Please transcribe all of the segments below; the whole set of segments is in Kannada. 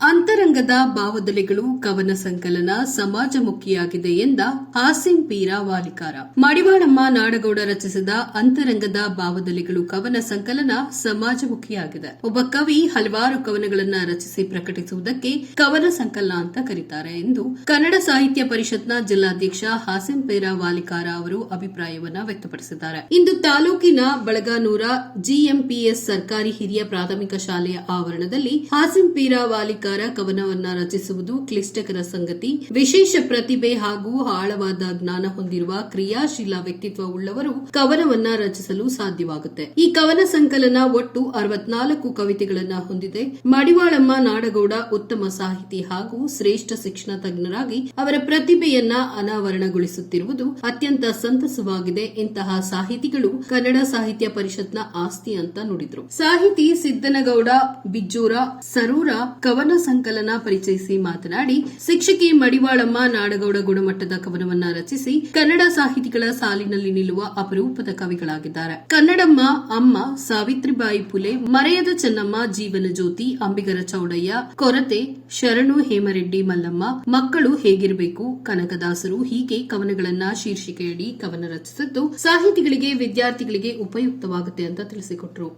ಅಂತರಂಗದ ಭಾವದಲೆಗಳು ಕವನ ಸಂಕಲನ ಸಮಾಜಮುಖಿಯಾಗಿದೆ ಎಂದ ಹಾಸಿಂ ಪೀರ ವಾಲಿಕಾರ. ಮಡಿವಾಳಮ್ಮ ನಾಡಗೌಡ ರಚಿಸಿದ ಅಂತರಂಗದ ಭಾವದಲೆಗಳು ಕವನ ಸಂಕಲನ ಸಮಾಜಮುಖಿಯಾಗಿದೆ. ಒಬ್ಬ ಕವಿ ಹಲವಾರು ಕವನಗಳನ್ನ ರಚಿಸಿ ಪ್ರಕಟಿಸುವುದಕ್ಕೆ ಕವನ ಸಂಕಲನ ಅಂತ ಕರೀತಾರೆ ಎಂದು ಕನ್ನಡ ಸಾಹಿತ್ಯ ಪರಿಷತ್ನ ಜಿಲ್ಲಾಧ್ಯಕ್ಷ ಹಾಸಿಂ ಪೀರ ವಾಲಿಕಾರ ಅವರು ಅಭಿಪ್ರಾಯವನ್ನ ವ್ಯಕ್ತಪಡಿಸಿದ್ದಾರೆ. ಇಂದು ತಾಲೂಕಿನ ಬಳಗಾನೂರ ಜಿಎಂಪಿಎಸ್ ಸರ್ಕಾರಿ ಹಿರಿಯ ಪ್ರಾಥಮಿಕ ಶಾಲೆಯ ಆವರಣದಲ್ಲಿ ಹಾಸಿಂ ಪೀರ ವಾಲಿಕಾರ ಕವನವನ್ನ ರಚಿಸುವುದು ಕ್ಲಿಷ್ಟಕರ ಸಂಗತಿ. ವಿಶೇಷ ಪ್ರತಿಭೆ ಹಾಗೂ ಆಳವಾದ ಜ್ಞಾನ ಹೊಂದಿರುವ ಕ್ರಿಯಾಶೀಲ ವ್ಯಕ್ತಿತ್ವ ಉಳ್ಳವರು ಕವನವನ್ನ ರಚಿಸಲು ಸಾಧ್ಯವಾಗುತ್ತೆ. ಈ ಕವನ ಸಂಕಲನ ಒಟ್ಟು ಅರವತ್ನಾಲ್ಕು ಕವಿತೆಗಳನ್ನ ಹೊಂದಿದೆ. ಮಡಿವಾಳಮ್ಮ ನಾಡಗೌಡ ಉತ್ತಮ ಸಾಹಿತಿ ಹಾಗೂ ಶ್ರೇಷ್ಠ ಶಿಕ್ಷಣ ತಜ್ಞರಾಗಿ ಅವರ ಪ್ರತಿಭೆಯನ್ನ ಅನಾವರಣಗೊಳಿಸುತ್ತಿರುವುದು ಅತ್ಯಂತ ಸಂತಸವಾಗಿದೆ. ಇಂತಹ ಸಾಹಿತಿಗಳು ಕನ್ನಡ ಸಾಹಿತ್ಯ ಪರಿಷತ್ನ ಆಸ್ತಿ ಅಂತ ನುಡಿದ್ರು. ಸಾಹಿತಿ ಸಿದ್ದನಗೌಡ, ಬಿಜ್ಜೂರ, ಸರೂರ, ಕವನ ಸಂಕಲನ ಪರಿಚಯಿಸಿ ಮಾತನಾಡಿ, ಶಿಕ್ಷಕಿ ಮಡಿವಾಳಮ್ಮ ನಾಡಗೌಡ ಗುಣಮಟ್ಟದ ಕವನವನ್ನ ರಚಿಸಿ, ಕನ್ನಡ ಸಾಹಿತಿಗಳ ಸಾಲಿನಲ್ಲಿ ನಿಲ್ಲುವ ಅಪರೂಪದ ಕವಿಗಳಾಗಿದ್ದಾರೆ. ಕನ್ನಡಮ್ಮ ಅಮ್ಮ ಸಾವಿತ್ರಿಬಾಯಿ ಪುಲೆ, ಮರೆಯದ ಚೆನ್ನಮ್ಮ ಜೀವನ ಜ್ಯೋತಿ, ಅಂಬಿಗರ ಚೌಡಯ್ಯ, ಕೊರತೆ, ಶರಣು ಹೇಮರೆಡ್ಡಿ ಮಲ್ಲಮ್ಮ, ಮಕ್ಕಳು ಹೇಗಿರಬೇಕು, ಕನಕದಾಸರು ಹೀಗೆ ಕವನಗಳನ್ನ ಶೀರ್ಷಿಕೆಯಡಿ ಕವನ ರಚಿಸಿದ್ದು ಸಾಹಿತಿಗಳಿಗೆ, ವಿದ್ಯಾರ್ಥಿಗಳಿಗೆ ಉಪಯುಕ್ತವಾಗುತ್ತೆ ಅಂತ ತಿಳಿಸಿಕೊಟ್ರು.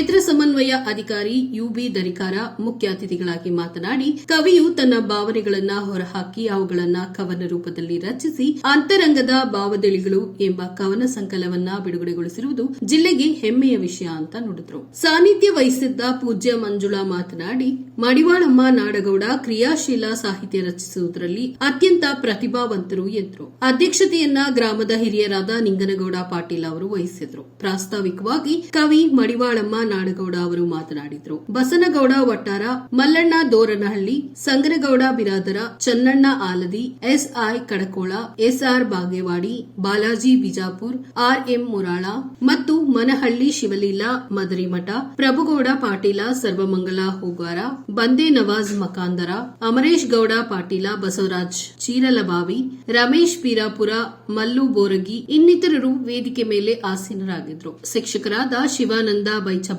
ಕ್ಷೇತ್ರ ಸಮನ್ವಯ ಅಧಿಕಾರಿ ಯುಬಿ ದರಿಕಾರ ಮುಖ್ಯ ಅತಿಥಿಗಳಾಗಿ ಮಾತನಾಡಿ, ಕವಿಯು ತನ್ನ ಭಾವನೆಗಳನ್ನ ಹೊರಹಾಕಿ ಅವುಗಳನ್ನ ಕವನ ರೂಪದಲ್ಲಿ ರಚಿಸಿ, ಅಂತರಂಗದ ಭಾವದೆಳಿಗಳು ಎಂಬ ಕವನ ಸಂಕಲವನ್ನ ಬಿಡುಗಡೆಗೊಳಿಸಿರುವುದು ಜಿಲ್ಲೆಗೆ ಹೆಮ್ಮೆಯ ವಿಷಯ ಅಂತ ನುಡಿದ್ರು. ಸಾನ್ನಿಧ್ಯ ವಹಿಸಿದ್ದ ಪೂಜ್ಯ ಮಂಜುಳಾ ಮಾತನಾಡಿ, ಮಡಿವಾಳಮ್ಮ ನಾಡಗೌಡ ಕ್ರಿಯಾಶೀಲ ಸಾಹಿತ್ಯ ರಚಿಸುವುದರಲ್ಲಿ ಅತ್ಯಂತ ಪ್ರತಿಭಾವಂತರು ಎಂದರು. ಅಧ್ಯಕ್ಷತೆಯನ್ನ ಗ್ರಾಮದ ಹಿರಿಯರಾದ ನಿಂಗನಗೌಡ ಪಾಟೀಲ್ ಅವರು ವಹಿಸಿದ್ರು. ಪ್ರಾಸ್ತಾವಿಕವಾಗಿ, ಕವಿ ಮಡಿವಾಳಮ್ಮ ನಾಡಗೌಡ ಅವರು ಮಾತನಾಡಿದ್ರು. Basanagouda Vattara, Mallanna Doranahalli, Sanganagouda Biradar, Channanna Aladi, S I Kadakol, S R Bagewadi, Balaji Bijapur, R M Murala ಮತ್ತು ಮನಹಳ್ಳಿ ಶಿವಲೀಲಾ, ಮದರಿಮಠ, ಪ್ರಭುಗೌಡ ಪಾಟೀಲ, ಸರ್ವಮಂಗಲ ಹೂಗಾರ, ಬಂದೆ ನವಾಜ್ ಮಕಾಂದರ, ಅಮರೇಶ್ ಗೌಡ ಪಾಟೀಲ, ಬಸವರಾಜ್ ಚೀರಲಬಾವಿ, ರಮೇಶ್ ಪೀರಾಪುರ, ಮಲ್ಲು ಬೋರಗಿ ಇನ್ನಿತರರು ವೇದಿಕೆ ಮೇಲೆ ಆಸೀನರಾಗಿದ್ದರು ಶಿಕ್ಷಕರಾದ ಶಿವಾನಂದ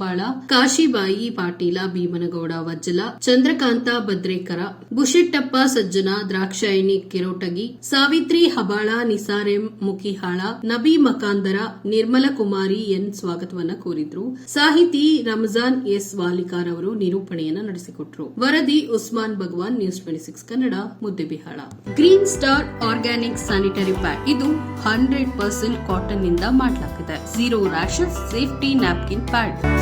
ಬೈಚಬಾಳ ಕಾಶಿಬಾಯಿ ಪಾಟೀಲ, ಭೀಮನಗೌಡ ವಜ್ಜಲ, ಚಂದ್ರಕಾಂತ ಭದ್ರೇಕರ ಬುಷಿಟ್ಟಪ್ಪ ಸಜ್ಜನ, ದ್ರಾಕ್ಷಾಯಿಣಿ ಕಿರೋಟಗಿ, ಸಾವಿತ್ರಿ ಹಬಾಳ, ನಿಸಾರೆಂ ಮುಖಿಹಾಳ ನಬಿ ಮಕಾಂದರ, ನಿರ್ಮಲ ಕುಮಾರಿ ಎನ್ ಸ್ವಾಗತವನ್ನ ಕೋರಿದ್ರು. ಸಾಹಿತಿ ರಮಜಾನ್ ಎಸ್ ವಾಲಿಕಾರ್ ಅವರು ನಿರೂಪಣೆಯನ್ನ ನಡೆಸಿಕೊಟ್ರು. ವರದಿ Usman Bhagwan, news twenty six Kannada Muddebihal green star organic sanitary pad ಇದು ಹಂಡ್ರೆಡ್ ಪರ್ಸೆಂಟ್ ಕಾಟನ್ನಿಂದ ಮಾಡಲಾಗಿದೆ zero rashes safety napkin pad.